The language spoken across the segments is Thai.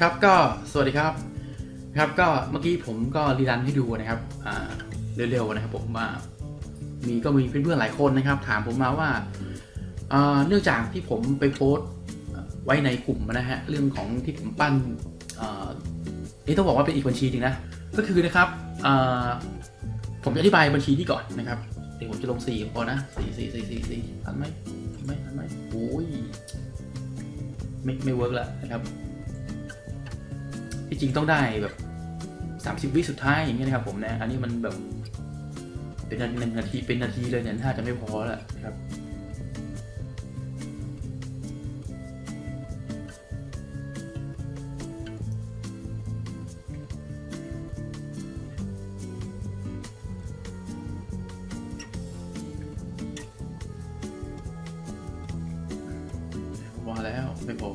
นะครับก็สวัสดีครับครับก็เมื่อกี้ผมก็รีรันให้ดูนะครับเร็วๆนะครับผมว่ามีก็มีเพื่อนๆหลายคนนะครับ ถามผมมาว่าเนื่องจากที่ผมไปโพสต์ไว้ในกลุ่มนะฮะเรื่องของที่ผมปั้นนี่ต้องบอกว่าเป็นอีกบัญชีจริงนะก็คือนะครับผมจะอธิบายบัญชีนี้ก่อนนะครับเดี๋ยวผมจะลงสี่พอนะสี่สี่สี่สี่สี่ทันไหมทันไหมทันไหมโอ้ยไม่ไม่เวิร์กแล้วนะครับ จริงต้องได้แบบ 30 วิสุดท้ายอย่างเงี้ยนะครับผมนะ อันนี้มันแบบ เป็นนาหนึ่งนาทีเป็นนาทีเลยเนี่ยถ้าจะไม่พอแล้วนะครับพอแล้วไม่พอ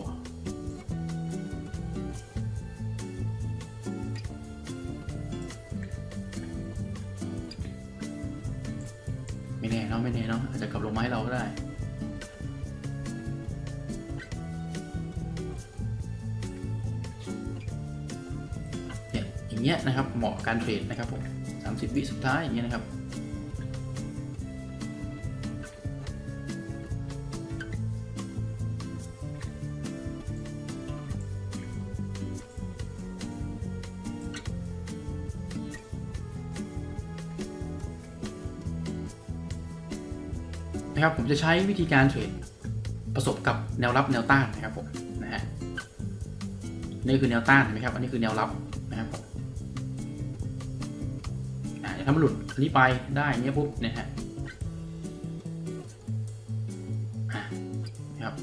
มาะการเทรดนะครับผม30 วิสุดท้ายอย่างเงี้ยนะครับนะครับผมจะใช้วิธีการเทรดประสบกับแนวรับแนวต้านนะครับผมนะฮะนี่คือแนวต้านเห็นไหมครับ อันนี้คือแนวรับ อ่าถ้ามันหลุดอันนี้ไปได้เงี้ยปุ๊บเนี่ยฮะอะนะครับ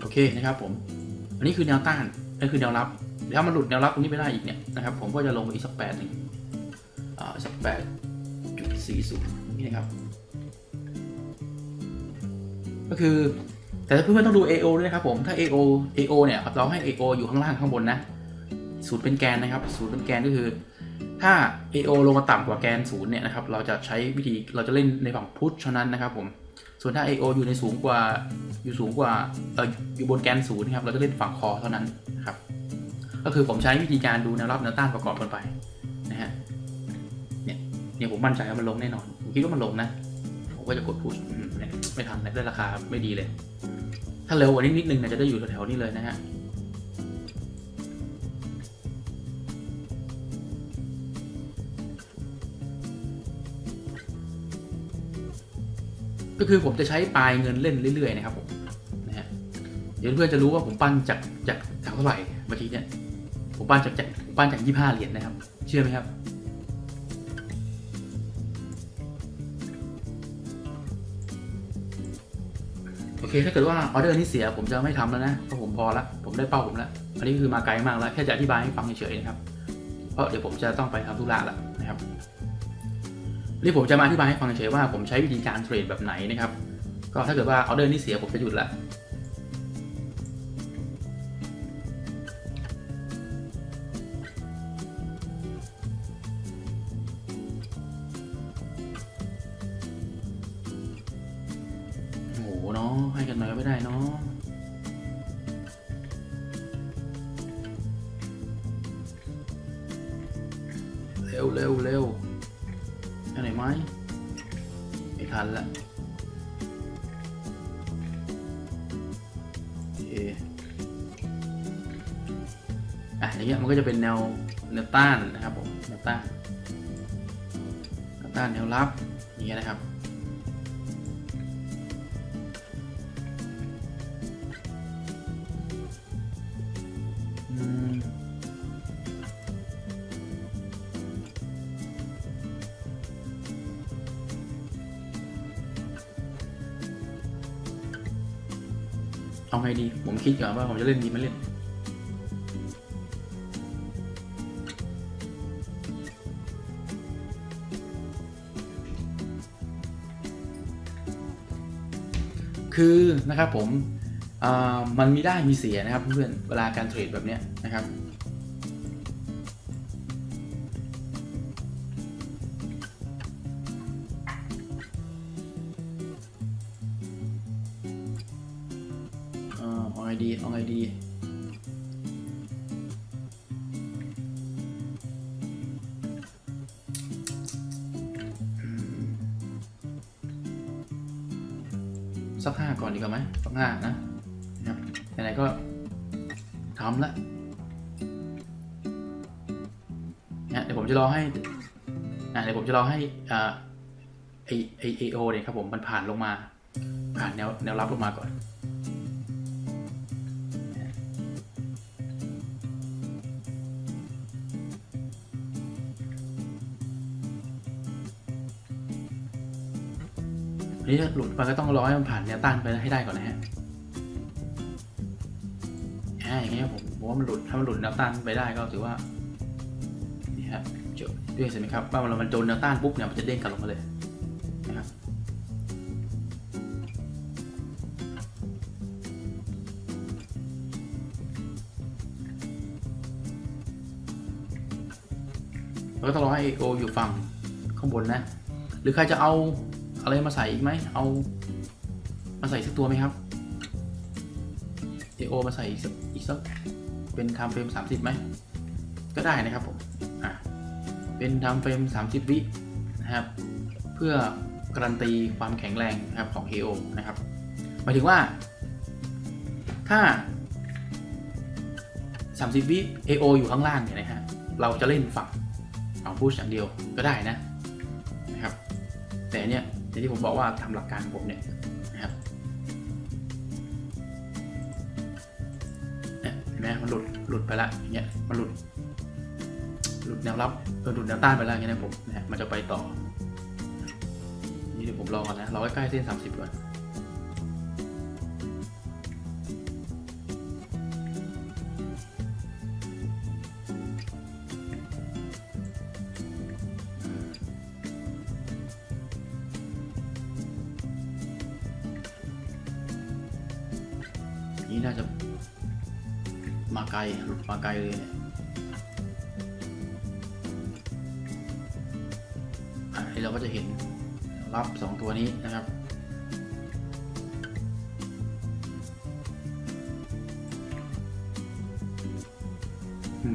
โอเคนะครับผม อันนี้คือแนวต้านอันนี้คือแนวรับเดี๋ยวถ้ามันหลุดแนวรับตรงนี้ไปได้อีกเนี่ยนะครับ ผมก็จะลงไปอีกสักแปดหนึ่งอ่าสักแปดจุดสี่ศูนย์นี่นะครับ ก็คือแต่เพื่อนๆต้องดู AO ด้วยนะครับผม ถ้า AO AO เนี่ยเราให้ AO อยู่ข้างล่างข้างบนนะศูนย์เป็นแกนนะครับศูนย์เป็นแกนก็คือ ถ้า AO ลงมาต่ำกว่าแกนศูนย์เนี่ยนะครับ เราจะใช้วิธีเราจะเล่นในฝั่งพุทเท่านั้นนะครับผม ส่วนถ้า AO อยู่ในสูงกว่าอยู่สูงกว่าเอออยู่บนแกนศูนย์นะครับ เราจะเล่นฝั่งคอเท่านั้นนะครับ ก็คือผมใช้วิธีการดูแนวรับแนวต้านประกอบกันไปนะฮะ เนี่ยเนี่ยผมมั่นใจว่ามันลงแน่นอน ผมคิดว่ามันลงนะ ผมก็จะกดพุชเนี่ยไม่ทันได้ราคาไม่ดีเลย ถ้าเร็วกว่านี้นิดนึงเนี่ยจะได้อยู่แถวๆนี้เลยนะฮะ ก็คือผมจะใช้ปลายเงินเล่นเรื่อยๆนะครับผมนะฮะเดี๋ยวเพื่อนจะรู้ว่าผมปั้นจากจากจากเท่าไหร่เมื่อกี้เนี่ยผมปั้นจากจากผมปั้นจากยี่ห้าเหรียญนะครับ เชื่อไหมครับโอเคถ้าเกิดว่าออเดอร์นี้เสียผมจะไม่ทำแล้วนะเพราะผมพอละผมได้เป้าผมแล้วอันนี้คือมาไกลมากแล้วแค่จะอธิบายให้ฟังเฉยๆนะครับ เพราะเดี๋ยวผมจะต้องไปทำธุระแล้วนะครับ นี่ผมจะมาอธิบายให้ฟังเฉยว่าผมใช้วิธีการเทรดแบบไหนนะครับ ก็ถ้าเกิดว่าออเดอร์นี้เสียผมจะหยุดละโอ้โหเนาะให้กันหน่อยไม่ได้เนาะเร็วเร็วเร็ว อันไหนไหมไม่ทันละเอเคอะอย่างเงี้ยมันก็จะเป็นแนวแนวต้านนะครับผมแนวต้านแนวต้านแนวรับอย่างเงี้ยนะครับ ไงดี ผมคิดก่อนว่าผมจะเล่นดีไม่เล่น คือนะครับผมมันมีได้มีเสียนะครับเพื่อนเวลาการเทรดแบบเนี้ยนะครับ ทำละเนี่ยเดี๋ยวผมจะรอให้อะเดี๋ยวผมจะรอให้อ่าไอไอเอโอเนี่ยครับผมมันผ่านลงมา ผ่านแนวแนวรับลงมาก่อนอันนี้ถ้าหลุดไปก็ต้องรอให้มันผ่านแนวต้านไปให้ได้ก่อนนะฮะ อย่างเงี้ยผมผมว่ามันหลุดถ้ามันหลุดแนวต้านไปได้ก็ถือว่านี่ฮะจบด้วยใช่ไหมครับว่าเรามันโดนแนวต้านปุ๊บเนี่ยมันจะเด้งกลับลงมาเลยนะครับเราก็ต้องรอให้โออยู่ฝั่งข้างบนนะ หรือใครจะเอาอะไรมาใส่อีกไหม เอามาใส่สักตัวไหมครับ AO มาใส่อีกสักอีกสักเป็นทม์เฟรม 30ไหมก็ได้นะครับผมอะเป็นทม์เฟรม 30 วินะครับ เพื่อการันตีความแข็งแรงนะครับของ AO นะครับหมายถึงว่า ถ้า 30 วิ AO อยู่ข้างล่างเนี่ยนะฮะเราจะเล่นฝั่งฝั่งพุชอย่างเดียวก็ได้นะนะครับ แต่เนี่ยอย่างที่ผมบอกว่าทำหลักการผมเนี่ย มมันหลุดหลุดไปละอย่างเงี้ยมันหลุด หลุดแนวรับหลุดแนวต้านไปแล้วอย่างเงี้ยนะผมนะมันจะไปต่อ นี่เดี๋ยวผมรอก่อนนะรอใกล้ๆเส้นสามสิบก่อน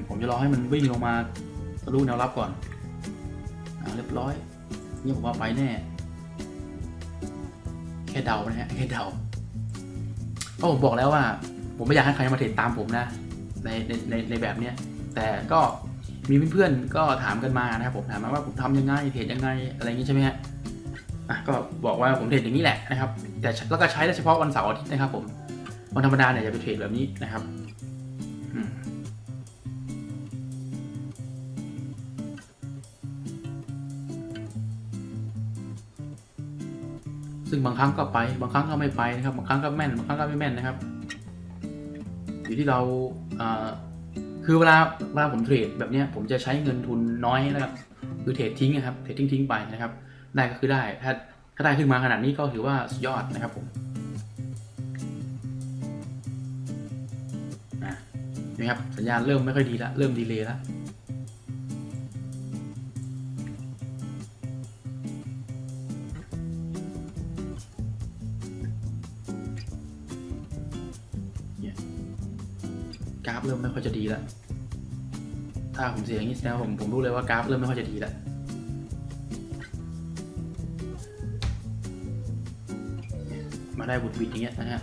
ผมจะรอให้มันวิ่งลงมาทะลุแนวรับก่อนอ่าเรียบร้อยนี่ผมว่าไปแน่ แค่เดานะฮะแค่เดาเพราะผมบอกแล้วว่า ผมไม่อยากให้ใครมาเทรดตามผมนะ ในในในในแบบเนี้ยแต่ก็มีเพื่อนๆก็ถามกันมานะครับผมถามมาว่าผมทำยังไงเทรดยังไงอะไรอย่างนี้ใช่ไหมฮะอะก็บอกว่าผมเทรดอย่างนี้แหละนะครับ แต่แล้วก็ใช้ได้เฉพาะวันเสาร์อาทิตย์นะครับผมวันธรรมดาเนี่ยอย่าไปเทรดแบบนี้นะครับางครั้งก็ไป บางครั้งก็ไม่ไปนะครับ บางครั้งก็แม่น บางครั้งก็ไม่แม่นนะครับ อยู่ที่เราคือเวลาเวลาผมเทรดแบบนี้ผมจะใช้เงินทุนน้อยนะครับคือเทรดทิ้งนะครับเทรดทิ้งทิ้งไปนะครับ ได้ก็คือได้ ถ้าถ้าได้ขึ้นมาขนาดนี้ก็ถือว่าสุดยอดนะครับผมอะครับสัญญาณเริ่มไม่ค่อยดีแล้วเริ่มดีเลย์แล้ว เริ่มไม่ค่อยจะดีแล้ว ถ้าผมเสียอย่างนี้แสดงว่าผมผมรู้เลยว่ากราฟเริ่มไม่ค่อยจะดีแล้วมาได้บุดบิดอย่างเงี้ยนะฮะ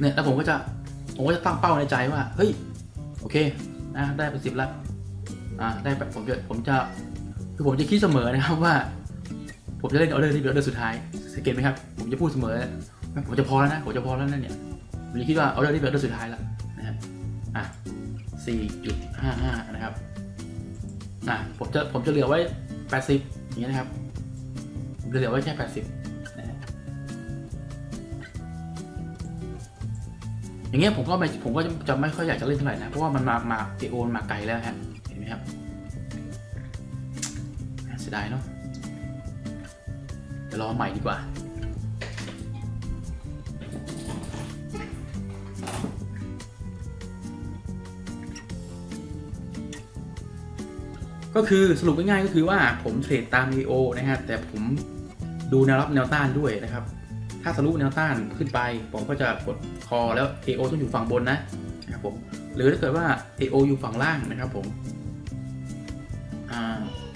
เนี่ยแล้วผมก็จะผมก็จะตั้งเป้าในใจว่า เฮ้ย โอเค นะ ได้ไปสิบละอ่า ได้ไปผมจะ ผมจะ คือผมจะคิดเสมอนะครับว่า ผมจะเล่นออเดอร์ที่เป็นออเดอร์สุดท้าย สังเกตไหมครับ ผมจะพูดเสมอ ผมจะพอแล้วนะ ผมจะพอแล้วนั่นเนี่ยผมคิดว่าออเดอร์ที่เป็นออเดอร์สุดท้ายแล้วนะฮะอะสี่จุดห้าห้านะครับอะผมจะผมจะเหลือไว้แปดสิบอย่างเงี้ยนะครับ ผมจะเหลือไว้แค่แปดสิบนะฮะอย่างเงี้ยผมก็ไม่ผมก็จะไม่ค่อยอยากจะเล่นเท่าไหร่นะ เพราะว่ามันมามาเอโอนมาไกลแล้วฮะเห็นไหมครับเสียดายเนาะ ดี๋ยวรอใหม่ดีกว่า ก็คือสรุปง่ายๆก็คือว่าผมเทรดตาม EO นะฮะแต่ผมดูแนวรับแนวต้านด้วยนะครับ ถ้าทะลุแนวต้านขึ้นไป ผมก็จะกดคอแล้ว AO ต้องอยู่ฝั่งบนนะนะครับผมหรือถ้าเกิดว่า AO อยู่ฝั่งล่างนะครับผม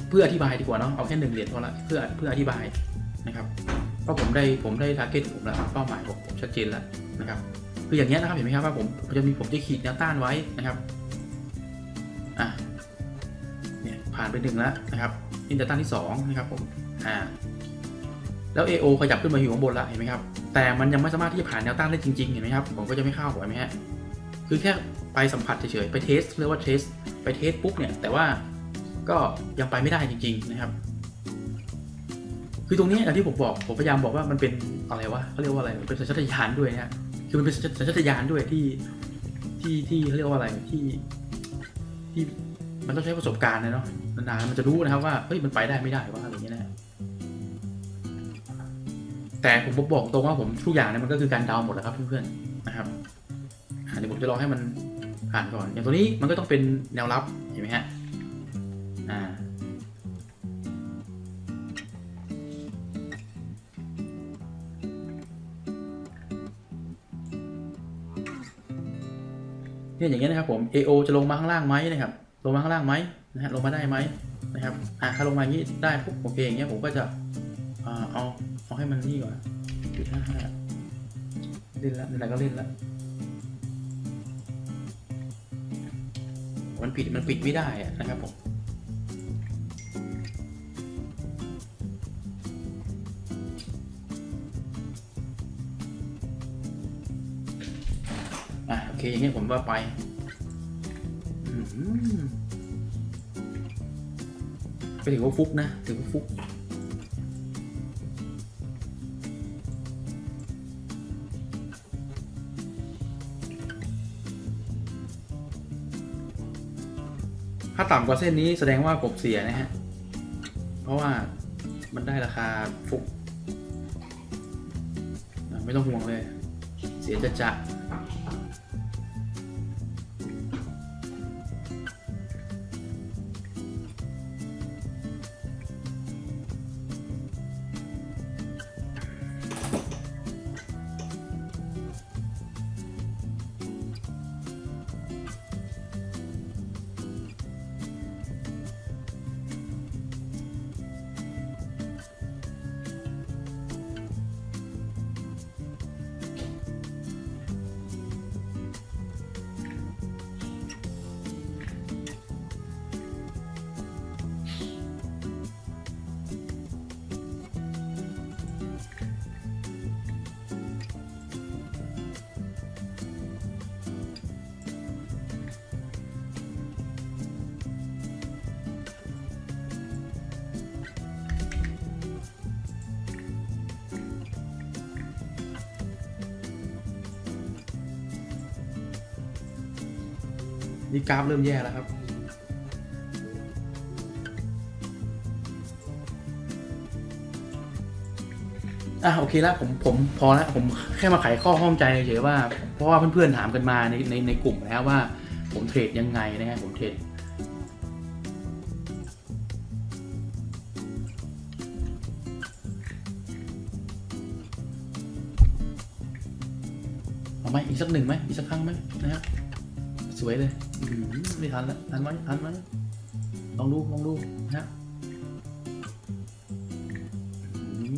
เพื่ออธิบายดีกว่าเนาะเอาแค่หนึ่งเหรียญพอละเพื่อเพื่ออธิบาย นะครับเพราะผมได้ผมได้ทาร์เก็ตผมแล้วเป้าหมายผมผมชัดเจนแล้วนะครับคืออย่างเงี้นะครับเห็นไหมครับว่าผมจะมีผมจะขีดแนวต้านไว้นะครับอะเนี่ยผ่านไปหนึ่งแล้วนะครับนี่แนวต้านที่สองนะครับผมอ่าแล้ว AO ขยับขึ้นมาอยู่ข้างบนแล้วเห็นไหมครับแต่มันยังไม่สามารถที่จะผ่านแนวต้านได้จริงๆเห็นไหมครับผมก็จะไม่เข้าเห็นไหมฮะคือแค่ไปสัมผัสเฉยๆไปเทสเรียกว่าเทสไปเทสปุ๊บเนี่ยแต่ว่าก็ยังไปไม่ได้จริง ๆ นะครับ คือตรงนี้อย่างที่ผมบอกผมพยายามบอกว่ามันเป็นอะไรวะเขาเรียกว่าอะไรเป็นสัญชาตญาณด้วยเนะฮะคือมันเป็นสัญชาตญาณด้วยที่ที่ที่เขาเรียกว่าอะไรที่ที่มันต้องใช้ประสบการณ์นะเนาะนานๆมันจะรู้นะครับว่าเฮ้ยมันไปได้ไม่ได้ว่าอะไรอย่างเงี้ยนะแต่ผมบอกตรงว่าผมทุกอย่างเนี่ยมันก็คือการเดาหมดแหล้วครับเพื่อนๆนะครับอะเดี๋ยวผมจะรอให้มันผ่านก่อน อย่างตัวนี้มันก็ต้องเป็นแนวรับเห็นไหมฮะอ่า เนี่ยอย่างเงี้ยนะครับผม AO จะลงมาข้างล่างไหมนะครับลงมาข้างล่างไหมนะฮะลงมาได้ไหมนะครับอะถ้าลงมาอย่างนี้ได้ปุ๊บโอเคอย่างเงี้ยผมก็จะอ่าเอาเอาให้มันนี่ก่อนจุดห้าห้าเล่นละไหนก็เล่นละมันปิดมันปิดไม่ได้นะครับผม เคอย่างเงี้ผมว่าไปก็ถือว่าฟุกนะถือว่าฟุกถ้าต่ำกว่าเส้นนี้แสดงว่ากบเสียนะฮะ เพราะว่ามันได้ราคาฟุก ไม่ต้องห่วงเลย เสียจะจะ นี่กราฟเริ่มแย่แล้วครับ อะโอเคแล้วผมผมพอแล้วผมแค่มาไขข้อข้องใจเฉยๆว่า เพราะว่าเพื่อนๆถามกันมาในในในกลุ่มแล้วว่า ผมเทรดยังไงนะฮะผมเทรดเอาไหมอีกสักหนึ่งไหมอีกสักครั้งไหมนะฮะ สวยเลยไม่ทันแล้วทันไหมทันไหมลองดูลองดูนะฮะ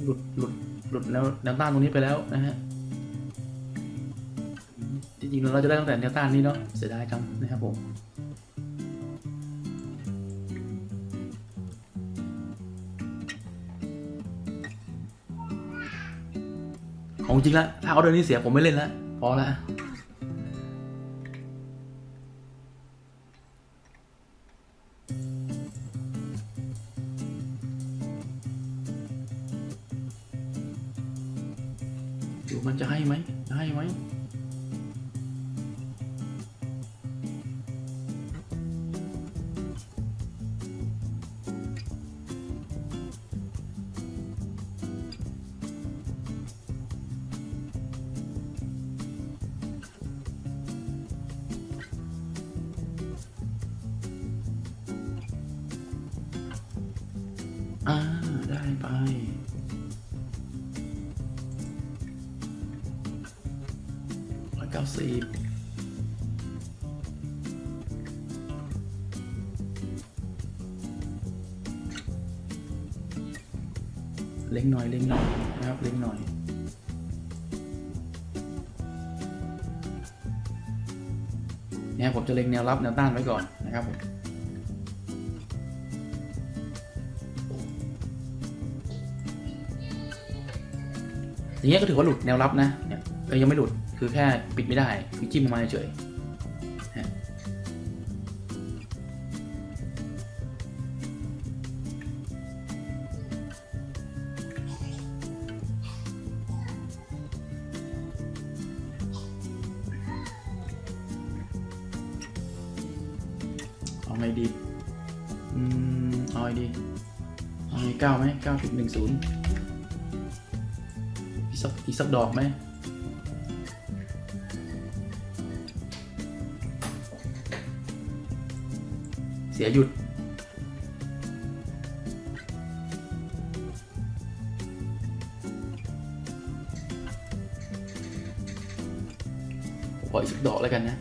หลุดหลุดหลุดแนวแนวต้านตรงนี้ไปแล้วนะฮะจริงๆเราจะได้ตั้งแต่แนวต้านนี้เนาะเสียดายจังนะครับผมของจริงละถ้าเอาเดินนี้เสียผมไม่เล่นละพอละ อ่า ได้ไป ร้อยเก้าสิบเล็งหน่อย เล็งหน่อยนะครับ เล็งหน่อยเนี่ยผมจะเล็งแนวรับแนวต้านไว้ก่อนนะครับผม อย่างเงี้ยก็ถือว่าหลุดแนวรับนะเนี่ยยังไม่หลุดคือแค่ปิดไม่ได้คือจิ้มมาเฉยเอาไงดี อืม เอาไงดี เอาไงเก้าไหมเก้าจุดหนึ่งศูนย์ อีกสักดอกไหมเสียหยุด ขออีกสักดอกแล้วกันนะ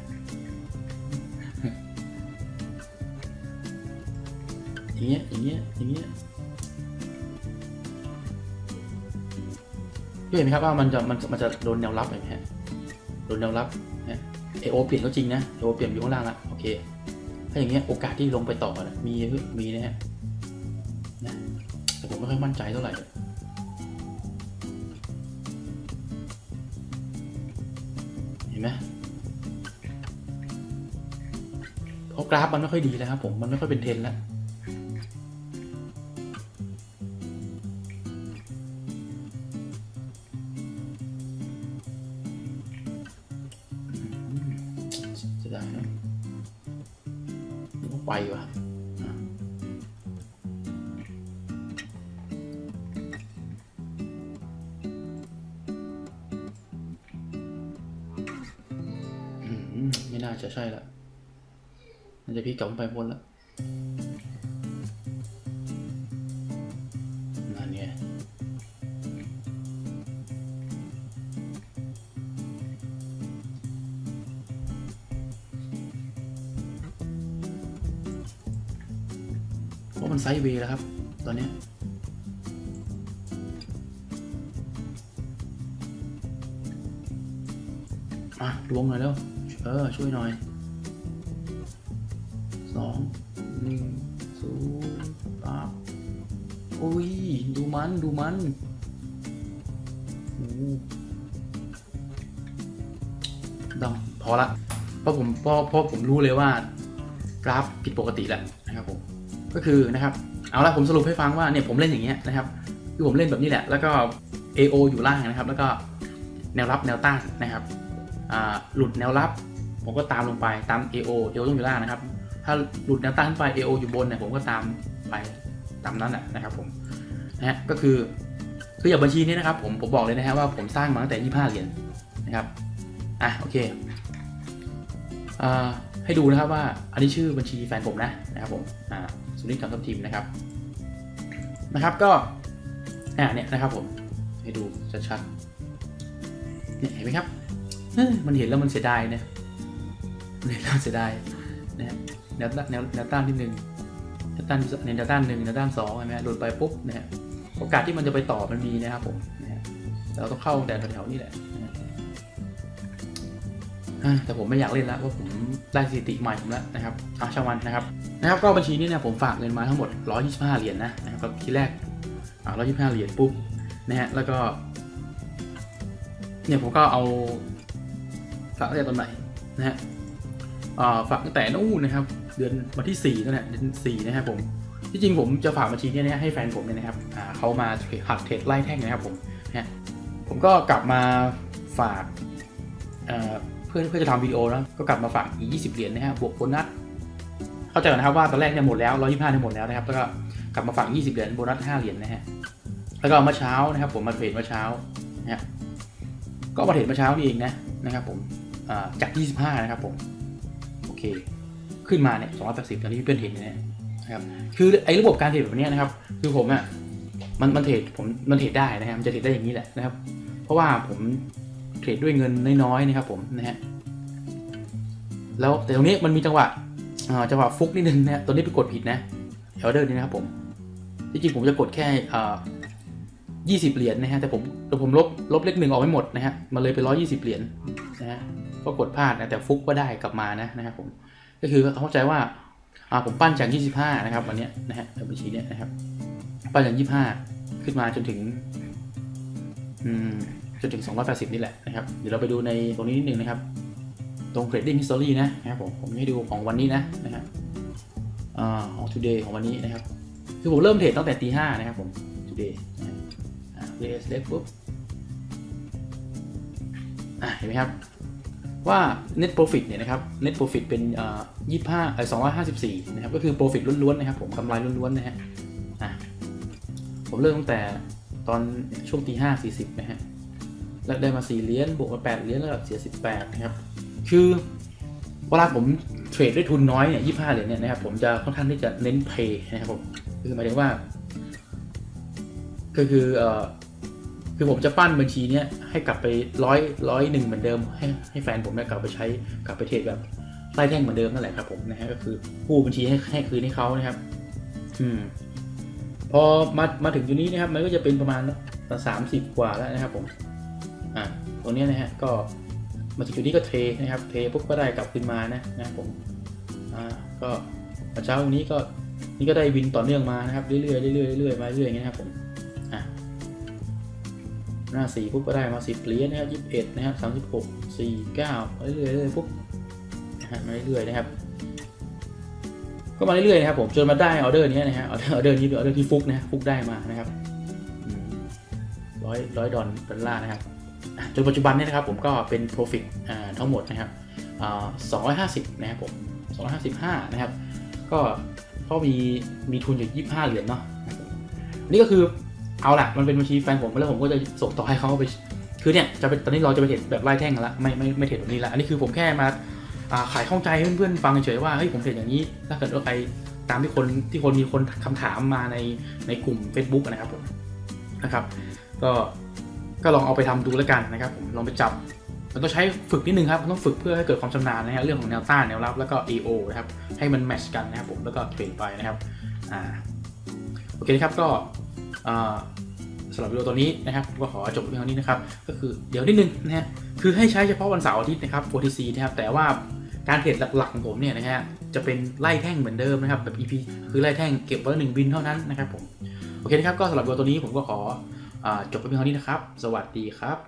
อย่างเงี้ย อย่างเงี้ย อย่างเงี้ย เห็นไหมครับว่ามันจะมันมันจะโดนแนวรับเห็นไหมฮะโดนแนวรับเนี่ยเอโอเปลี่ยนก็จริงนะเอโอเปลี่ยนอยู่ข้างล่างละโอเคถ้าอย่างเงี้ยโอกาสที่ลงไปต่อนะมีมีนะฮะนะแต่ผมไม่ค่อยมั่นใจเท่าไหร่เห็นไหมเพราะกราฟมันไม่ค่อยดีแล้วครับผมมันไม่ค่อยเป็นเทรนแล้ว ต้องไปว่ะอะอืมไม่น่าจะใช่ละน่าจะพี่กลับไปบนละ ด์เวย์แล้วครับ ตอนนี้มาดวงหน่อยแล้วเออช่วยหน่อยสองหนึ่งศูนย์ปั๊บอุ้ย ดูมัน ดูมันโอ้ดำพอละเพราะผมเพราะเพราะผมรู้เลยว่ากราฟผิดปกติแหละ ก็คือนะครับเอาละผมสรุปให้ฟังว่าเนี่ยผมเล่นอย่างเงี้ยนะครับคือผมเล่นแบบนี้แหละ แล้วก็ AO อยู่ล่างนะครับ แล้วก็แนวรับแนวต้านนะครับหลุดแนวรับ ผมก็ตามลงไปตาม AO AO ต้องอยู่ล่างนะครับ ถ้าหลุดแนวต้านขึ้นไป AO อยู่บนเนี่ยผมก็ตามไปตามนั้นแหละนะครับผมนะฮะก็คือคืออย่างบัญชีนี้นะครับผมผมบอกเลยนะฮะว่าผมสร้างมาตั้งแต่ 25 เหรียญนะครับอะโอเคอ่า ให้ดูนะครับว่าอันนี้ชื่อบัญชีแฟนผมนะนะครับผมอ่าสุนิทคำทัพทีมนะครับนะครับก็อ่าเนี่ยนะครับผมให้ดูชัดๆเนี่ยเห็นไหมครับเอ้ยมันเห็นแล้วมันเสียดายเนี่ยมันเห็นแล้วเสียดายนะฮะแนวต้านแนวแนวต้านที่หนึ่งแนวต้านแนวต้านหนึ่งแนวต้านสองใช่ไหมหลุดไปปุ๊บนะฮะโอกาสที่มันจะไปต่อมันมีนะครับผมนะฮะเราต้องเข้าแต่แถวๆนี้แหละ แต่ผมไม่อยากเล่นแล้วเพราะผมได้สถิติใหม่ผมแล้วนะครับอะช่างมันนะครับนะครับก็บัญชีนี้เนี่ยผมฝากเงินมาทั้งหมด 125 เหรียญนะนะครับทีแรกอ่า125 เหรียญปุ๊บนะฮะแล้วก็ เนี่ยผมก็เอาฝากตั้งแต่ตอนไหนนะฮะอ่าฝากตั้งแต่นู่นนะครับ เดือนวันที่4นั่นแหละเดือนสี่นะครับผมที่จริงผมจะฝากบัญชีเนี้ให้แฟนผมเนี่ยนะครับอ่าเขามาหัดเทรดไล่แท่งนะครับผมนะผมก็กลับมาฝาก เพื่อเพื่อจะทำวิดีโอนะก็กลับมาฝากอีก 20 เหรียญนะครับวกโบนัสเข้าใจก่อนนะครับว่าตอนแรกเนี่ยหมดแล้ว 125เนี่ยหมดแล้วนะครับแล้วก็กลับมาฝาก20 เหรียญโบนัส5เหรียญนะฮะแล้วก็เมื่อเช้านะครับผมมาเทรดเมื่อเช้านะฮะก็มาเทรดเมื่อเช้านี่เองนะนะครับผมอ่าจาก 25 นะครับผมโอเคขึ้นมาเนี่ย280ตอนนี้เพื่อนเห็นเนี่ยนะครับคือไอ้ระบบการเทรดแบบนี้นะครับคือผมอะ่ะมันมันเทรดผมมันเทรดได้นะครับมันจะเทรดได้อย่างนี้แหละนะครับ เพราะว่าผม เทรดด้วยเงินน้อยๆนะครับผมนะฮะแล้วแต่ตรงนี้มันมีจังหวะจังหวะฟุกนิดนึงนะฮะตัวนี้ไปกดผิดนะออเดอร์นี่นะครับผมที่จริงผมจะกดแค่อ่า20เหรียญนะฮะแต่ผมแต่ผมลบลบเลขหนึ่งออกไม่หมดนะฮะมันเลยเป็น120เหรียญนะฮะก็กดพลาดนะแต่ฟุกก็ได้กลับมานะนะครับผมก็คือเข้าใจว่าผมปั้นจาก 25 นะครับวันนี้นะฮะในบัญชีเนี้ยนะครับ ปั้นจาก 25 ขึ้นมาจนถึง อืม จนถึง 280 นี่แหละนะครับ เดี๋ยวเราไปดูในตรงนี้นิดนึงนะครับ ตรง trading history นะนะครับผม ผมให้ดูของวันนี้นะนะฮะอ่าของ today ของวันนี้นะครับ คือผมเริ่มเทรดตั้งแต่ตีห้านะครับผม today นะฮะอ่า play select ปุ๊บ อ่าเห็นไหมครับ ว่า net profit เนี่ยนะครับ net profit เป็นอ่า25เอ่อ254 นะครับ ก็คือ profit ล้วนๆนะครับผมกำไรล้วนๆนะฮะ อะผมเริ่มตั้งแต่ตอนช่วงตีห้าสี่สิบนะฮะ แล้วได้มา4เหรียญบวกมา8เหรียญแล้วก็เสีย 18นะครับคือเวลาผมเทรดด้วยทุนน้อยเนี่ย25เหรียญเนี่ยนะครับผมจะค่อนข้างที่จะเน้นเพย์นะครับผมคือหมายถึงว่าก็คือเอ่อคือผมจะปั้นบัญชีเนี้ยให้กลับไปร้อยร้อยหนึ่งเหมือนเดิม ให้ให้แฟนผมเนี่ยกลับไปใช้กลับไปเทรดแบบไล่แท่งเหมือนเดิมนั่นแหละครับผมนะฮะก็คือกู้บัญชีให้ให้คืนให้เขานะครับ อืม พอมามาถึงจุดนี้นะครับ มันก็จะเป็นประมาณสามสิบกว่าแล้วนะครับผม อ่าตรงเนี้ยนะฮะก็มาถึงจุดนี้ก็เทนะครับเทปุ๊บก็ได้กลับขึ้นมานะนะผมอ่าก็เช้าวันนี้ก็นี่ก็ได้วินต่อเนื่องมานะครับเรื่อยๆเรื่อยๆเรื่อยๆมาเรื่อยๆอย่างเงี้ยนะครับผมอ่าหน้าสี่ปุ๊บก็ได้มาสิบเหรียญนะครับยี่สิบเอ็ดนะครับสามสิบหกสี่เก้าเรื่อยๆเรื่อยๆปุ๊บนะฮะมาเรื่อยๆนะครับก็มาเรื่อยๆนะครับผมจนมาได้ออเดอร์นี้นะฮะออเดอร์ออเดอร์นี้เป็นออเดอร์ที่ฟุกนะฟุกได้มานะครับร้อยร้อยดอลดอลลาร์นะครับ จนปัจจุบันเนี่ยนะครับผมก็เป็น profit ทั้งหมดนะครับ250 นะครับผม 255 นะครับ ก็ก็มีมีทุนอยู่ 25 เหรียญเนาะนี่ก็คือเอาละมันเป็นบัญชีแฟนผมแล้วผมก็จะส่งต่อให้เขาไป คือเนี่ยจะเป็นตอนนี้เราจะไปเทรดแบบไล่แท่งกันละไม่ไม่ไม่เทรดแบบนี้ละอันนี้คือผมแค่มาขายข้องใจให้เพื่อนๆฟังเฉยๆว่าเฮ้ยผมเทรดอย่างนี้ถ้าเกิดว่าใครตามที่คนที่คนมีคนคำถามมาในในกลุ่ม Facebook นะครับผมนะครับ ก็ ก็ลองเอาไปทำดูแล้วกันนะครับผมลองไปจับมันต้องใช้ฝึกนิดนึงครับมันต้องฝึกเพื่อให้เกิดความชำนาญนะฮะเรื่องของแนวต้านแนวรับแล้วก็ AO นะครับให้มันแมชกันนะครับผมแล้วก็เทรดไปนะครับอ่าโอเคครับก็สำหรับวิดีโอตัวนี้นะครับผมก็ขอจบเพียงเท่านี้นะครับก็คือเดี๋ยวนิดนึงนะฮะคือให้ใช้เฉพาะวันเสาร์อาทิตย์นะครับ OTC นะครับแต่ว่าการเทรดหลักๆของผมเนี่ยนะฮะจะเป็นไล่แท่งเหมือนเดิมนะครับแบบ EP คือไล่แท่งเก็บไว้หนึ่งบินเท่านั้นนะครับผมโอเคนะครับก็สำหรับวิดีโอตัวนี้ผมก็ขอ จบไปเพียงเท่านี้นะครับ สวัสดีครับ